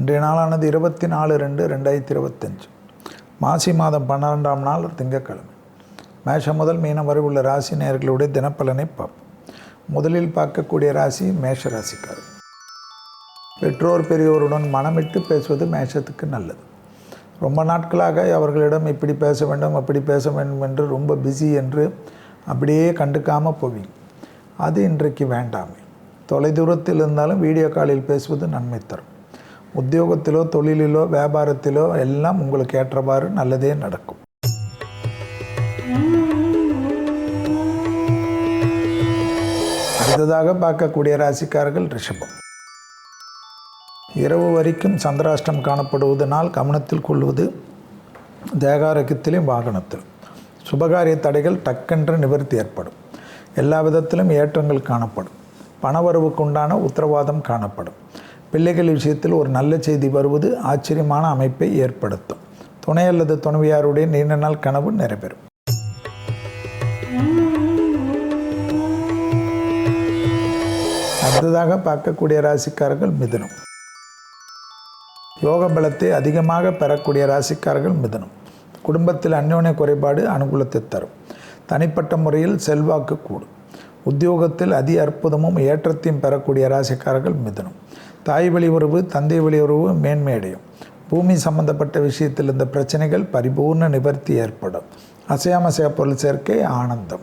இன்றைய நாளானது இருபத்தி நாலு ரெண்டு ரெண்டாயிரத்தி இருபத்தஞ்சு. மாசி மாதம் பன்னிரெண்டாம் நாள் திங்கக்கிழமை மேஷம் முதல் மீனம் வரை உள்ள ராசி நேர்களுடைய தினப்பலனை பார்ப்போம். முதலில் பார்க்கக்கூடிய ராசி மேஷ ராசிக்காரர். பெற்றோர் பெரியோருடன் மனமிட்டு பேசுவது மேஷத்துக்கு நல்லது. ரொம்ப நாட்களாக அவர்களிடம் இப்படி பேச வேண்டும் அப்படி பேச வேண்டும் என்று ரொம்ப பிஸி என்று அப்படியே கண்டுக்காமல் போவீங்க. அது இன்றைக்கு வேண்டாமே. தொலைதூரத்தில் இருந்தாலும் வீடியோ காலில் பேசுவது நன்மை தரும். உத்தியோகத்திலோ தொழிலிலோ வியாபாரத்திலோ எல்லாம் உங்களுக்கு ஏற்றவாறு நல்லதே நடக்கும். அடுத்ததாக பார்க்கக்கூடிய ராசிக்காரர்கள் ரிஷபம். இரவு வரைக்கும் சந்திராஷ்டம் காணப்படுவதனால் கவனத்தில் கொள்வது தேகாரோக்கியத்திலும் வாகனத்தில். சுபகாரிய தடைகள் டக்கென்று நிவர்த்தி ஏற்படும். எல்லா விதத்திலும் ஏற்றங்கள் காணப்படும். பணவரவுக்குண்டான உத்தரவாதம் காணப்படும். பிள்ளைகள் விஷயத்தில் ஒரு நல்ல செய்தி வருவது ஆச்சரியமான அமைப்பை ஏற்படுத்தும். துணை அல்லது துணைவியாருடைய நீண்ட நாள் கனவு நிறைவேறும். அடுத்ததாக பார்க்கக்கூடிய ராசிக்காரர்கள் மிதனம். யோக பலத்தை அதிகமாக பெறக்கூடிய ராசிக்காரர்கள் மிதனம். குடும்பத்தில் அந்யோன்ய குறைபாடு அனுகூலத்தை தரும். தனிப்பட்ட முறையில் செல்வாக்கு கூடும். உத்தியோகத்தில் அதி அற்புதமும் ஏற்றத்தையும் பெறக்கூடிய ராசிக்காரர்கள் மிதனம். தாய் வழி உறவு தந்தை வழி உறவு மேன்மையடையும் பூமி சம்பந்தப்பட்ட விஷயத்தில் இந்த பிரச்சனைகள் பரிபூர்ண நிவர்த்தி ஏற்படும். அசையாமசைய பொருள் சேர்க்கை ஆனந்தம்.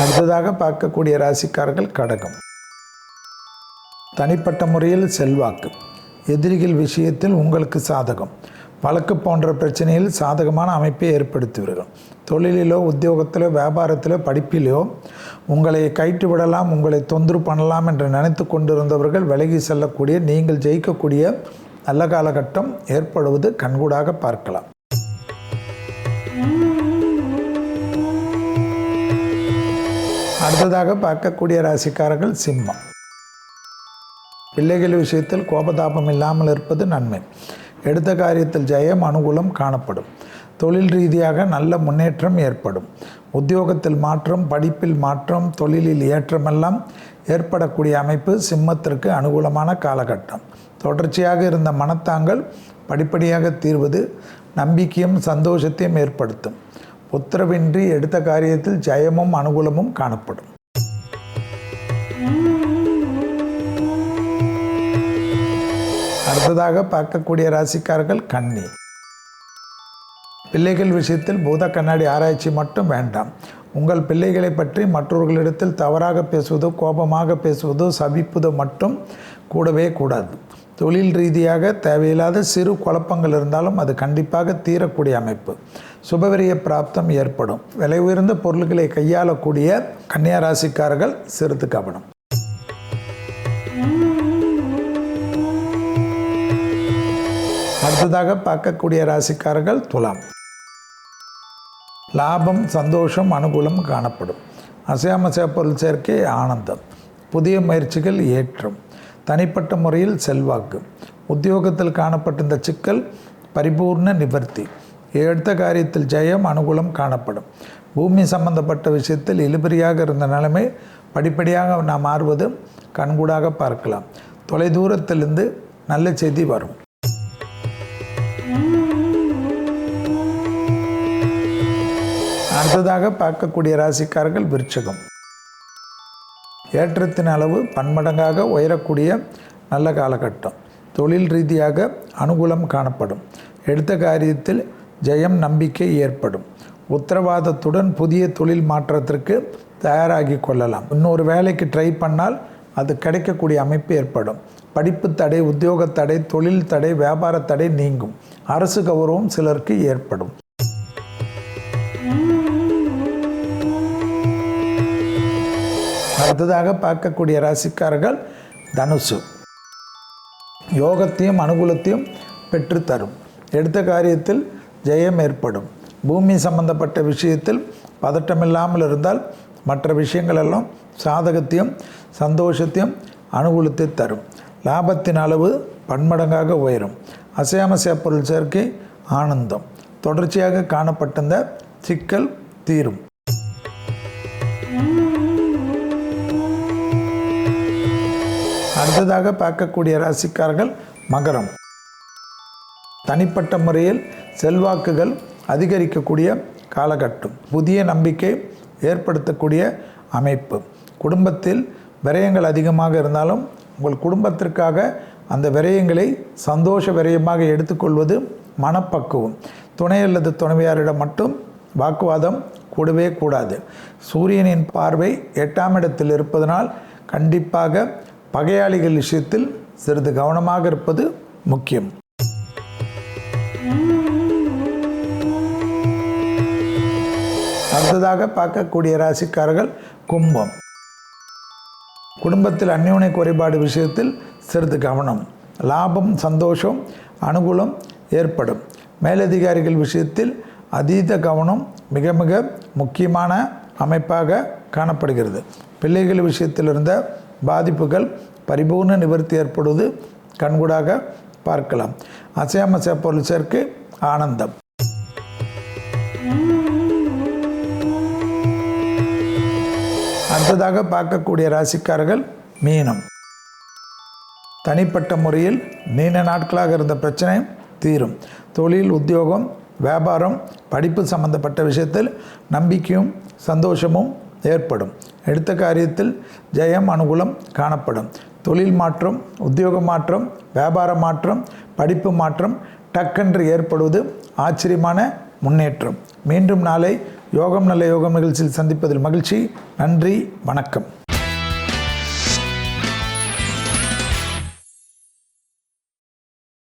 அடுத்ததாக பார்க்கக்கூடிய ராசிக்காரர்கள் கடகம். தனிப்பட்ட முறையில் செல்வாக்கு. எதிரிகள் விஷயத்தில் உங்களுக்கு சாதகம். வழக்கு போன்ற பிரச்சனையில் சாதகமான அமைப்பை ஏற்படுத்துவீர்கள் தொழிலிலோ உத்தியோகத்திலோ வியாபாரத்திலோ படிப்பிலோ உங்களை கைட்டு விடலாம் உங்களை தொந்தரவு பண்ணலாம் என்று நினைத்து கொண்டிருந்தவர்கள் விலகி செல்லக்கூடிய நீங்கள் ஜெயிக்கக்கூடிய நல்ல காலகட்டம் ஏற்படுவது கண்கூடாக பார்க்கலாம். அடுத்ததாக பார்க்கக்கூடிய ராசிக்காரர்கள் சிம்மம். பிள்ளைகள் விஷயத்தில் கோபதாபம் இல்லாமல் இருப்பது நன்மை. எடுத்த காரியத்தில் ஜெயம் அனுகூலம் காணப்படும். தொழில் ரீதியாக நல்ல முன்னேற்றம் ஏற்படும். உத்தியோகத்தில் மாற்றம் படிப்பில் மாற்றம் தொழிலில் ஏற்றமெல்லாம் ஏற்படக்கூடிய அமைப்பு சிம்மத்திற்கு அனுகூலமான காலகட்டம். தொடர்ச்சியாக இருந்த மனத்தாங்கள் படிப்படியாக தீர்வது நம்பிக்கையும் சந்தோஷத்தையும் ஏற்படுத்தும். உத்தரவின்றி எடுத்த காரியத்தில் ஜெயமும் அனுகூலமும் காணப்படும். அடுத்ததாக பார்க்கக்கூடிய ராசிக்காரர்கள் கன்னி. பிள்ளைகள் விஷயத்தில் பூத கண்ணாடி ஆராய்ச்சி மட்டும் வேண்டாம். உங்கள் பிள்ளைகளை பற்றி மற்றவர்களிடத்தில் தவறாக பேசுவதோ கோபமாக பேசுவதோ சபிப்பதோ மட்டும் கூடவே கூடாது. தொழில் ரீதியாக தேவையில்லாத சிறு குழப்பங்கள் இருந்தாலும் அது கண்டிப்பாக தீரக்கூடிய அமைப்பு. சுபவிரிய பிராப்தம் ஏற்படும். விலை உயர்ந்த பொருட்களை கையாளக்கூடிய கன்னியா ராசிக்காரர்கள் சிறிது கவனம். அடுத்ததாக பார்க்கக்கூடிய ராசிக்காரர்கள் துலாம். லாபம் சந்தோஷம் அனுகூலம் காணப்படும். அசையாமசைய பொருள் சேர்க்கை ஆனந்தம். புதிய முயற்சிகள் ஏற்றம். தனிப்பட்ட முறையில் செல்வாக்கு. உத்தியோகத்தில் காணப்பட்டிருந்த சிக்கல் பரிபூர்ண நிவர்த்தி. எடுத்த காரியத்தில் ஜெயம் அனுகூலம் காணப்படும். பூமி சம்பந்தப்பட்ட விஷயத்தில் இழுபறியாக இருந்த நிலைமை படிப்படியாக நாம் மாறுவது கண்கூடாக பார்க்கலாம். தொலைதூரத்திலிருந்து நல்ல செய்தி வரும். அடுத்ததாக பார்க்கக்கூடிய ராசிக்காரர்கள் விருச்சகம். ஏற்றத்தின் அளவு பன்மடங்காக உயரக்கூடிய நல்ல காலகட்டம். தொழில் ரீதியாக அனுகூலம் காணப்படும். எடுத்த காரியத்தில் ஜெயம் நம்பிக்கை ஏற்படும். உத்தரவாதத்துடன் புதிய தொழில் மாற்றத்திற்கு தயாராகி கொள்ளலாம். இன்னொரு வேலைக்கு ட்ரை பண்ணால் அது கிடைக்கக்கூடிய அமைப்பு ஏற்படும். படிப்பு தடை உத்தியோக தடை தொழில் தடை வியாபார தடை நீங்கும். அரசு கௌரவம் சிலருக்கு ஏற்படும். அடுத்ததாக பார்க்கக்கூடிய ராசிக்காரர்கள் தனுசு. யோகத்தையும் அனுகூலத்தையும் பெற்றுத்தரும். எடுத்த காரியத்தில் ஜெயம் ஏற்படும். பூமி சம்பந்தப்பட்ட விஷயத்தில் பதட்டமில்லாமல் இருந்தால் மற்ற விஷயங்கள் எல்லாம் சாதகத்தையும் சந்தோஷத்தையும் அனுகூலத்தை தரும். லாபத்தின் அளவு பன்மடங்காக உயரும். அசையாமசிய பொருள் சேர்க்கை ஆனந்தம். தொடர்ச்சியாக காணப்பட்டிருந்த சிக்கல் தீரும். அடுத்ததாக பார்க்கக்கூடிய ராசிக்காரர்கள் மகரம். தனிப்பட்ட முறையில் செல்வாக்குகள் அதிகரிக்கக்கூடிய காலகட்டம். புதிய நம்பிக்கை ஏற்படுத்தக்கூடிய அமைப்பு. குடும்பத்தில் விரயங்கள் அதிகமாக இருந்தாலும் உங்கள் குடும்பத்திற்காக அந்த விரயங்களை சந்தோஷ விரயமாக எடுத்துக்கொள்வது மனப்பக்குவம். துணை அல்லது துணைவியாரிடம் மட்டும் வாக்குவாதம் கூடவே கூடாது. சூரியனின் பார்வை எட்டாம் இடத்தில் இருப்பதனால் கண்டிப்பாக பகையாளிகள் விஷயத்தில் சிறிது கவனமாக இருப்பது முக்கியம். அடுத்ததாக பார்க்கக்கூடிய ராசிக்காரர்கள் கும்பம். குடும்பத்தில் அந்யோனை குறைபாடு விஷயத்தில் சிறிது கவனம். லாபம் சந்தோஷம் அனுகூலம் ஏற்படும். மேலதிகாரிகள் விஷயத்தில் அதீத கவனம் மிக மிக முக்கியமான அமைப்பாக காணப்படுகிறது. பிள்ளைகள் விஷயத்தில் இருந்த பாதிப்புகள் பரிபூர்ண நிவர்த்தி ஏற்படுவது கண்கூடாக பார்க்கலாம். அசையாமசை பொருள் சேர்க்கு ஆனந்தம். அடுத்ததாக பார்க்கக்கூடிய ராசிக்காரர்கள் மீனம். தனிப்பட்ட முறையில் நீண்ட நாட்களாக இருந்த பிரச்சனை தீரும். தொழில் உத்தியோகம் வியாபாரம் படிப்பு சம்பந்தப்பட்ட விஷயத்தில் நம்பிக்கையும் சந்தோஷமும் ஏற்படும். எடுத்த காரியத்தில் ஜெயம் அனுகூலம் காணப்படும். தொழில் மாற்றம் உத்தியோக மாற்றம் வியாபார மாற்றம் படிப்பு மாற்றம் டக்கென்று ஏற்படுவது ஆச்சரியமான முன்னேற்றம். மீண்டும் நாளை யோகம் நல்ல யோகம் நிகழ்ச்சியில் சந்திப்பதில் மகிழ்ச்சி. நன்றி வணக்கம்.